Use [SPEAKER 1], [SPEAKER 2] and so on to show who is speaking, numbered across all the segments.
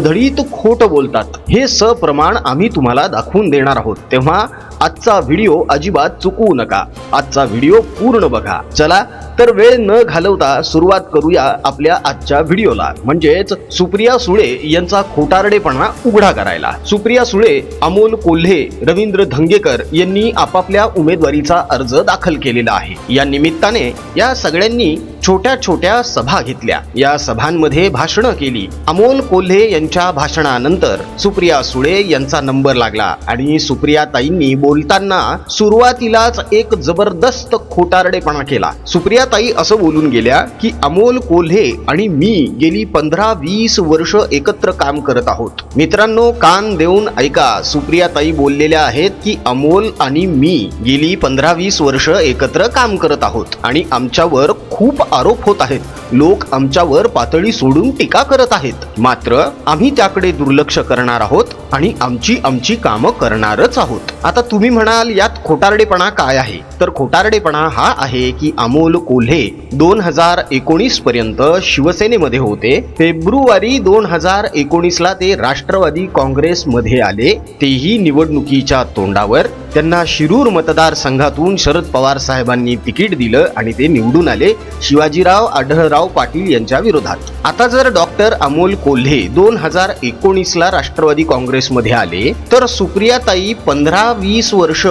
[SPEAKER 1] धडीत खोट बोलतात. हे सप्रमाण आम्ही तुम्हाला दाखवून देणार आहोत. तेव्हा आजचा व्हिडिओ अजिबात चुकवू नका. आजचा व्हिडिओ पूर्ण बघा. चला तर वेळ न घालवता सुरुवात करूया आपल्या आजच्या व्हिडिओला. म्हणजेच सुप्रिया सुळे यांचा खोटारडेपणा उघडा करायला. सुप्रिया सुळे अमोल कोल्हे रवींद्र धंगेकर यांनी आपापल्या उमेदवारीचा अर्ज दाखल केलेला आहे. या निमित्ताने या सगळ्यांनी छोट्या छोट्या सभा घेतल्या. या सभांमध्ये भाषणं केली. अमोल कोल्हे यांच्या भाषणानंतर सुप्रिया सुळे यांचा नंबर लागला आणि सुप्रिया ताईंनी बोलताना सुरुवातीलाच एक जबरदस्त खोटारडेपणा केला. सुप्रिया ताई असं बोलून गेल्या की अमोल कोल्हे आणि मी गेली पंधरा वीस वर्ष एकत्र काम करत आहोत. मित्रांनो कान देऊन ऐका. सुप्रिया ताई बोललेल्या आहेत की अमोल आणि मी गेली पंधरा वीस वर्ष एकत्र काम करत आहोत आणि आमच्यावर खूप आरोप होत आहेत. लोक आमच्यावर पातळी सोडून टीका करत आहेत. मात्र आम्ही त्याकडे दुर्लक्ष करणार आहोत आणि आमची आमची कामं करणारच आहोत. आता तुम्ही म्हणाल यात खोटारडेपणा काय आहे? तर खोटारडेपणा हा आहे की अमोल कोल्हे दोन हजार एकोणीस पर्यंत शिवसेनेमध्ये होते. फेब्रुवारी दोन हजार एकोणीस ला ते राष्ट्रवादी काँग्रेसमध्ये आले. तेही निवडणुकीच्या तोंडावर. त्यांना शिरूर मतदारसंघातून शरद पवार साहेबांनी तिकीट दिलं आणि ते निवडून आले. शिवाजीराव आढळराव पाटील यांच्या विरोधात. आता जर डॉक्टर अमोल कोल्हे दोन हजार एकोणीस ला राष्ट्रवादी काँग्रेसमध्ये आले तर सुप्रियाताई पंधरा वीस वर्ष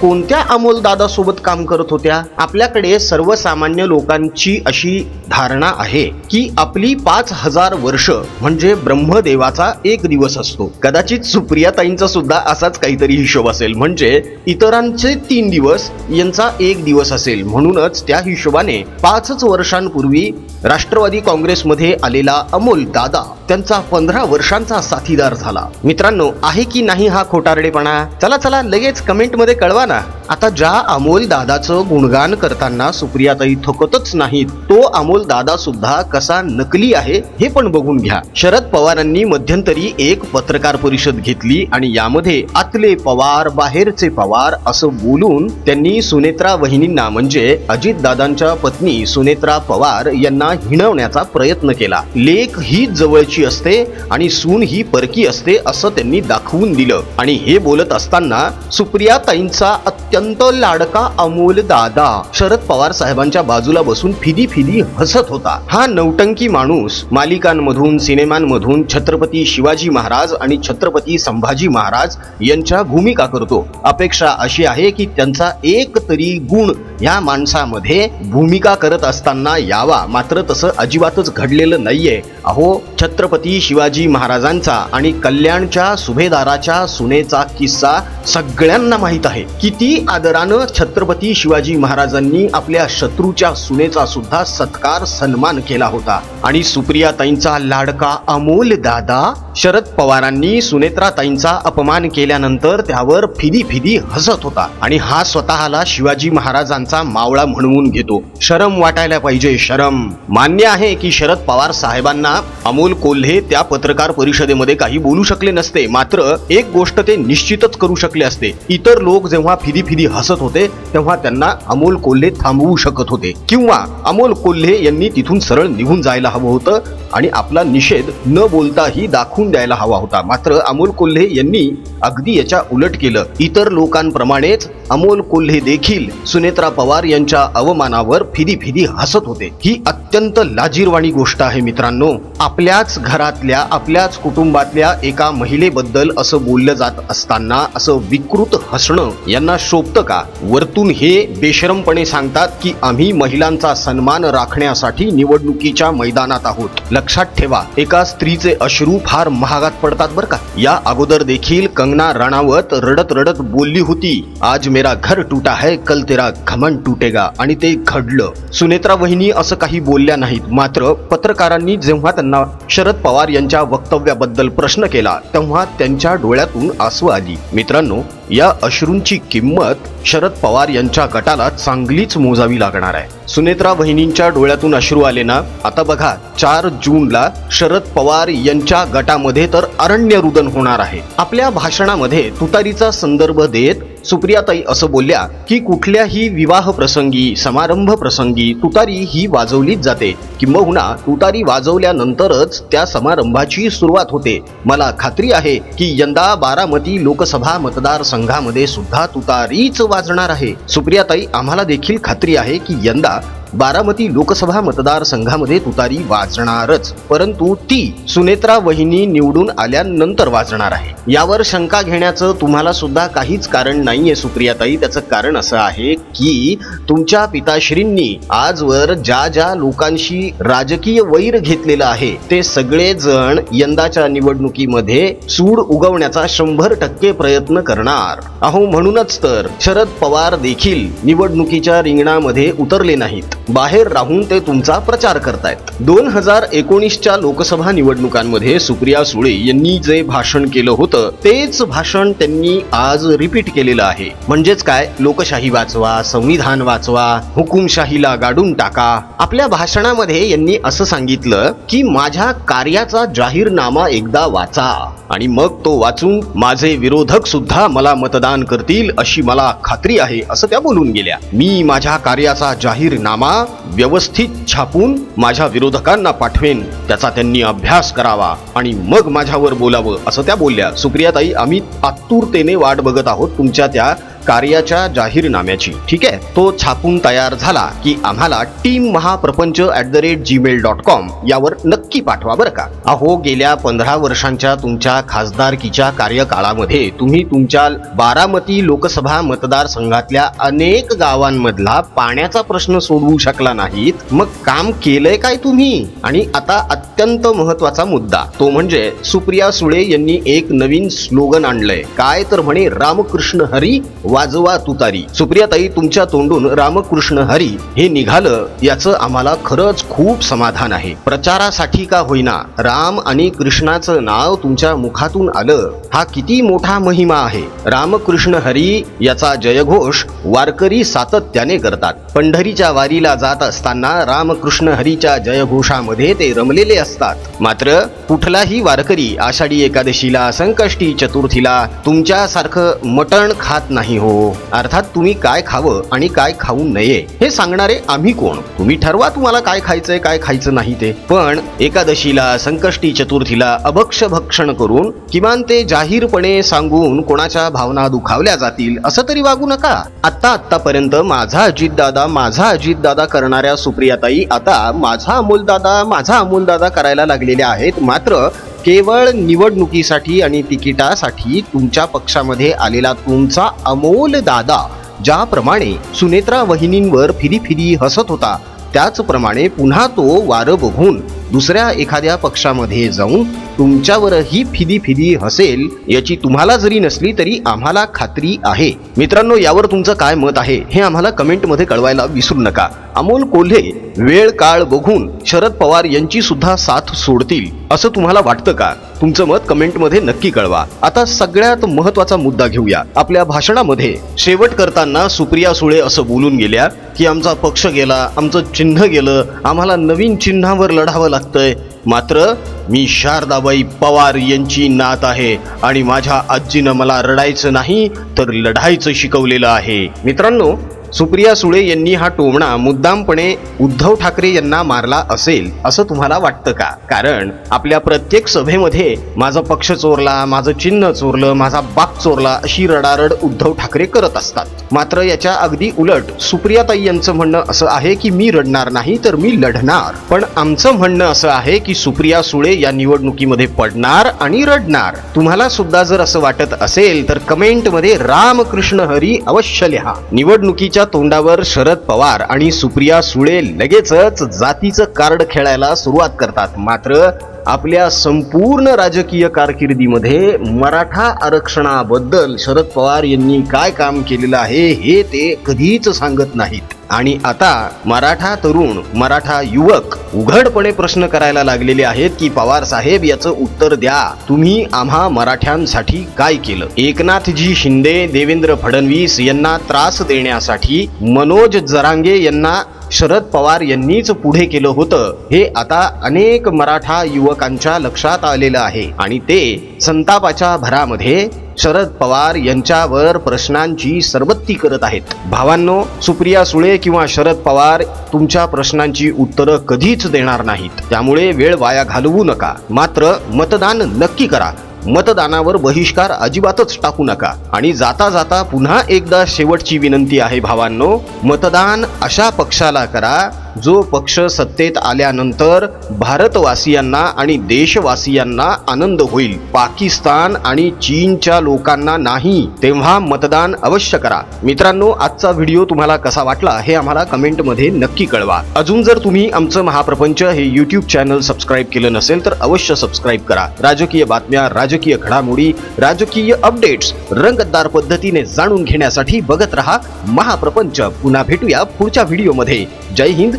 [SPEAKER 1] कोणत्या अमोल दादा सोबत काम करत होत्या? आपल्याकडे सर्वसामान्य लोकांची अशी धारणा आहे की आपली पाच हजार वर्ष म्हणजे ब्रह्मदेवाचा एक दिवस असतो. कदाचित सुप्रियाताईंचा सुद्धा असाच काहीतरी हिशोब असेल. म्हणजे इतरांचे तीन दिवस यांचा एक दिवस असेल. म्हणूनच त्या हिशोबाने पाचच वर्षांपूर्वी राष्ट्रवादी काँग्रेसमध्ये आलेला अमोल दादा त्यांचा पंधरा वर्षांचा साथीदार झाला. मित्रांनो आहे की नाही हा खोटारडेपणा? चला चला लगेच कमेंटमध्ये कळवा ना. आता ज्या अमोल दादाचं गुणगान करताना सुप्रियाताई थकतच नाहीत तो अमोल दादा सुद्धा कसा नकली आहे हे पण बघून घ्या. शरद पवारांनी मध्यंतरी एक पत्रकार परिषद घेतली आणि यामध्ये आतले पवार बाहेरचे पवार असं बोलून त्यांनी सुनेत्रा वहिनींना म्हणजे अजित दादांच्या पत्नी सुनेत्रा पवार यांना हिणवण्याचा प्रयत्न केला. लेख ही जवळची असते आणि सून ही परकी असते असं त्यांनी दाखवून दिलं. आणि हे बोलत असताना सुप्रियाताईंचा अत्यंत लाडका अमोल दादा शरद पवार साहेबांच्या बाजूला बसून फिदी फिदी हसत होता. हा नौटंकी माणूस मालिकांमधून सिनेमांमधून छत्रपती शिवाजी महाराज आणि छत्रपती संभाजी महाराज यांच्या भूमिका करतो. अपेक्षा अशी आहे की त्यांचा एक तरी गुण या माणसामध्ये भूमिका करत असताना यावा. मात्र तसं अजिबातच घडलेलं नाहीये. अहो छत्रपती शिवाजी महाराजांचा आणि कल्याणच्या सुभेदाराच्या सुनेचा किस्सा सगळ्यांना माहीत आहे. किती आदरानं छत्रपती शिवाजी महाराजांनी आपल्या शत्रूच्या सुनेचा सुद्धा सत्कार सन्मान केला होता. आणि सुप्रियाताईंचा लाडका अमोल दादा शरद पवारांनी सुनेत्राताईंचा अपमान केल्यानंतर त्यावर फिदी फिदी हसत होता. आणि हा स्वतःला शिवाजी महाराजांचा मावळा म्हणवून घेतो. शरम वाटायला पाहिजे शरम. मान्य आहे की शरद पवार साहेबांना अमोल कोल्हे त्या पत्रकार परिषदेमध्ये काही बोलू शकले नसते. मात्र एक गोष्ट ते निश्चितच करू शकले असते. इतर लोक जेव्हा फिदी फिदी हसत होते तेव्हा त्यांना अमोल कोल्हे थांबवू शकत होते. किंवा अमोल कोल्हे यांनी तिथून सरळ निघून जायला हवं होतं आणि आपला निषेध न बोलताही दाखवून द्यायला हवा होता. मात्र अमोल कोल्हे यांनी अगदी याच्या उलट केलं. इतर लोकांप्रमाणेच अमोल कोल्हे देखील सुनेत्रा पवार यांच्या अवमानावर फिदी फिदी हसत होते. ही अत्यंत लाजीरवाणी गोष्ट आहे मित्रांनो. आपल्याच घरातल्या आपल्याच कुटुंबातल्या एका महिलेबद्दल असं बोललं जात असताना असं विकृत हसणं यांना शोभतं का? वरतून हे बेशरमपणे सांगतात की आम्ही महिलांचा सन्मान राखण्यासाठी निवडणुकीच्या मैदानात आहोत. लक्षात ठेवा एका स्त्रीचे अश्रू फार महागात पडतात बरं का. या अगोदर देखील कंगना राणावत रडत रडत बोलली होती आज मेरा घर टूटा है कल तेरा घमंड टूटेगा. आणि ते घडलं. सुनेत्रा वहिनी असं काही बोलल्या नाहीत मात्र पत्रकारांनी जेव्हा त्यांना शरद पवार यांच्या वक्तव्याबद्दल प्रश्न केला तेव्हा त्यांच्या डोळ्यातून आसू आली. मित्रांनो या अश्रूंची किंमत शरद पवार यांच्या गटाला चांगलीच मोजावी लागणार आहे. सुनेत्रा बहिणींच्या डोळ्यातून अश्रू आले ना? आता बघा चार जूनला शरद पवार यांच्या गटामध्ये तर अरण्य रुदन होणार आहे. आपल्या भाषणामध्ये तुतारीचा संदर्भ देत सुप्रियाताई असं बोलल्या की कुठल्याही विवाह प्रसंगी समारंभ प्रसंगी तुतारी ही वाजवलीच जाते. किंबहुना तुतारी वाजवल्यानंतरच त्या समारंभाची सुरुवात होते. मला खात्री आहे की यंदा बारामती लोकसभा मतदारसंघामध्ये सुद्धा तुतारीच वाजणार आहे. सुप्रियाताई आम्हाला देखील खात्री आहे की यंदा बारामती लोकसभा मतदारसंघामध्ये तुतारी वाजणारच परंतु ती सुनेत्रा वहिनी निवडून आल्यानंतर वाजणार आहे. यावर शंका घेण्याचं तुम्हाला सुद्धा काहीच कारण नाहीये सुप्रियाताई. त्याचं कारण असं आहे की तुमच्या पिताश्रींनी आजवर ज्या ज्या लोकांशी राजकीय वैर घेतलेलं आहे ते सगळेजण यंदाच्या निवडणुकीमध्ये सूड उगवण्याचा शंभर टक्के प्रयत्न करणार. अहो म्हणूनच तर शरद पवार देखील निवडणुकीच्या रिंगणामध्ये उतरले नाहीत. बाहेर राहून ते तुमचा प्रचार करतायत. दोन हजार एकोणीसच्या लोकसभा निवडणुकांमध्ये सुप्रिया सुळे यांनी जे भाषण केलं होतं तेच भाषण त्यांनी आज रिपीट केलेलं आहे. म्हणजेच काय? लोकशाही वाचवा संविधान वाचवा हुकुमशाहीला गाडून टाका. आपल्या भाषणामध्ये यांनी असं सांगितलं की माझ्या कार्याचा जाहीरनामा एकदा वाचा आणि मग तो वाचून माझे विरोधक सुद्धा मला मतदान करतील अशी मला खात्री आहे असं त्या बोलून गेल्या. मी माझ्या कार्याचा जाहीरनामा व्यवस्थित छापून माझ्या विरोधकांना पाठवेन. त्याचा त्यांनी अभ्यास करावा आणि मग माझ्यावर बोलावं असं त्या बोलल्या. सुप्रियाताई आम्ही आतुरतेने वाट बघत आहोत. तुमच्या त्या कार्याच्या जाहीरनाम्याची. ठीक आहे? तो छापून तयार झाला की आम्हाला team Mahaprapanch at the rate Gmail dot com यावर नक्की पाठवा बरं का. अहो गेल्या पंधरा वर्षांच्या तुमच्या खासदारकीच्या कार्यकाळामध्ये तुम्ही तुमच्या बारामती लोकसभा मतदारसंघातल्या अनेक गावांमधला पाण्याचा प्रश्न सोडवू शकला नाहीत. मग काम केलंय काय तुम्ही? आणि आता अत्यंत महत्त्वाचा मुद्दा तो म्हणजे सुप्रिया सुळे यांनी एक नवीन स्लोगन आणलंय. काय तर म्हणे रामकृष्ण हरी वाजवा तुतारी सुप्रियाताई तुमच्या तोंडून रामकृष्ण हरी. हे निघालं याचं आम्हाला खरंच खूप समाधान आहे. प्रचारासाठी का होईना राम आणि कृष्णाचं नाव तुमच्या मुखातून आलं. हा किती मोठा महिमा आहे. रामकृष्ण हरी याचा जयघोष वारकरी सातत्याने करतात. पंढरीच्या वारीला जात असताना रामकृष्ण हरीच्या जयघोषामध्ये ते रमलेले असतात. मात्र कुठलाही वारकरी आषाढी एकादशीला संकष्टी चतुर्थीला तुमच्यासारखं मटण खात नाही हो. हो. अर्थात तुम्ही काय खावं आणि काय खाऊ नये हे सांगणारे आम्ही कोण? तुम्ही ठरवा तुम्हाला काय खायचंय काय खायचं नाही ते. पण एकादशीला संकष्टी चतुर्थीला अभक्ष भक्षण करून किमान ते जाहीरपणे सांगून कोणाच्या भावना दुखावल्या जातील असं तरी वागू नका. आत्ता आत्तापर्यंत माझा अजितदादा माझा अजितदादा करणाऱ्या सुप्रियाताई आता माझा अमोलदादा माझा अमोलदादा करायला लागलेल्या आहेत. मात्र केवळ निवडणुकीसाठी आणि तिकिटासाठी तुमच्या पक्षामध्ये आलेला तुमचा अमोल दादा ज्याप्रमाणे सुनेत्रा वहिनींवर फिरी फिरी हसत होता त्याचप्रमाणे पुन्हा तो वारं बघून दुसऱ्या एखाद्या पक्षामध्ये जाऊन तुमच्यावरही फिदी फिदी हसेल याची तुम्हाला जरी नसली तरी आम्हाला खात्री आहे. मित्रांनो यावर तुमचं काय मत आहे हे आम्हाला कमेंटमध्ये कळवायला विसरू नका. अमोल कोल्हे वेळ काळ बघून शरद पवार यांची सुद्धा साथ सोडतील असं तुम्हाला वाटतं का? तुमचं मत कमेंटमध्ये नक्की कळवा. आता सगळ्यात महत्त्वाचा मुद्दा घेऊया. आपल्या भाषणामध्ये शेवट करताना सुप्रिया सुळे असं बोलून गेल्या की आमचा पक्ष गेला आमचं चिन्ह गेलं आम्हाला नवीन चिन्हावर लढावं लागतंय. मात्र मी शारदाबाई पवार यांची नात आहे आणि माझ्या आजीनं मला रडायचं नाही तर लढायचं शिकवलेलं आहे. मित्रांनो सुप्रिया सुळे यांनी हा टोमणा मुद्दामपणे उद्धव ठाकरे यांना मारला असेल असं तुम्हाला वाटतं का? कारण आपल्या प्रत्येक सभेमध्ये माझा पक्ष चोरला माझं चिन्ह चोरलं माझा बाप चोरला अशी रडारड उद्धव ठाकरे करत असतात. मात्र याच्या अगदी उलट सुप्रियाताई यांचं म्हणणं असं आहे की मी रडणार नाही तर मी लढणार. पण आमचं म्हणणं असं आहे की सुप्रिया सुळे या निवडणुकीमध्ये पडणार आणि रडणार. तुम्हाला सुद्धा जर असं वाटत असेल तर कमेंटमध्ये रामकृष्ण हरी अवश्य लिहा. निवडणुकीच्या तोंडावर शरद पवार आणि सुप्रिया सुळे लगेचच जातीचं कार्ड खेळायला सुरुवात करतात. मात्र आपल्या संपूर्ण राजकीय कारकिर्दीमध्ये मराठा आरक्षणाबद्दल शरद पवार यांनी काय काम केलेलं आहे हे ते कधीच सांगत नाहीत. आणि आता मराठा तरुण मराठा युवक उघडपणे प्रश्न करायला लागलेले आहेत की पवार साहेब याचं उत्तर द्या. तुम्ही आम्हा मराठ्यांसाठी काय केलं? एकनाथजी शिंदे देवेंद्र फडणवीस यांना त्रास देण्यासाठी मनोज जरांगे यांना शरद पवार यांनीच पुढे केलं होतं. हे आता अनेक मराठा युवकांच्या लक्षात आलेलं आहे. आणि ते संतापाच्या भरामध्ये शरद पवार यांच्यावर प्रश्नांची सरबत्ती करत आहेत. भावांनो सुप्रिया सुळे किंवा शरद पवार तुमच्या प्रश्नांची उत्तरं कधीच देणार नाहीत. त्यामुळे वेळ वाया घालवू नका. मात्र मतदान नक्की करा. मतदानावर बहिष्कार अजिबातच टाकू नका. आणि जाता जाता पुन्हा एकदा शेवटची विनंती आहे भावांनो. मतदान अशा पक्षाला करा जो पक्ष सत्तेत आल्यानंतर भारतवासियांना आणि देशवासियांना आनंद होईल पाकिस्तान आणि चीनच्या लोकांना नाही तेव्हा मतदान अवश्य करा. मित्रांनो आजचा व्हिडिओ तुम्हाला कसा वाटला हे आम्हाला कमेंटमध्ये नक्की कळवा. अजून जर तुम्ही आमचं महाप्रपंच हे युट्यूब चॅनल सबस्क्राईब केलं नसेल तर अवश्य सबस्क्राईब करा. राजकीय बातम्या राजकीय घडामोडी राजकीय अपडेट्स रंगतदार पद्धतीने जाणून घेण्यासाठी बघत रहा महाप्रपंच. पुन्हा भेटूया पुढच्या व्हिडिओमध्ये. जय हिंद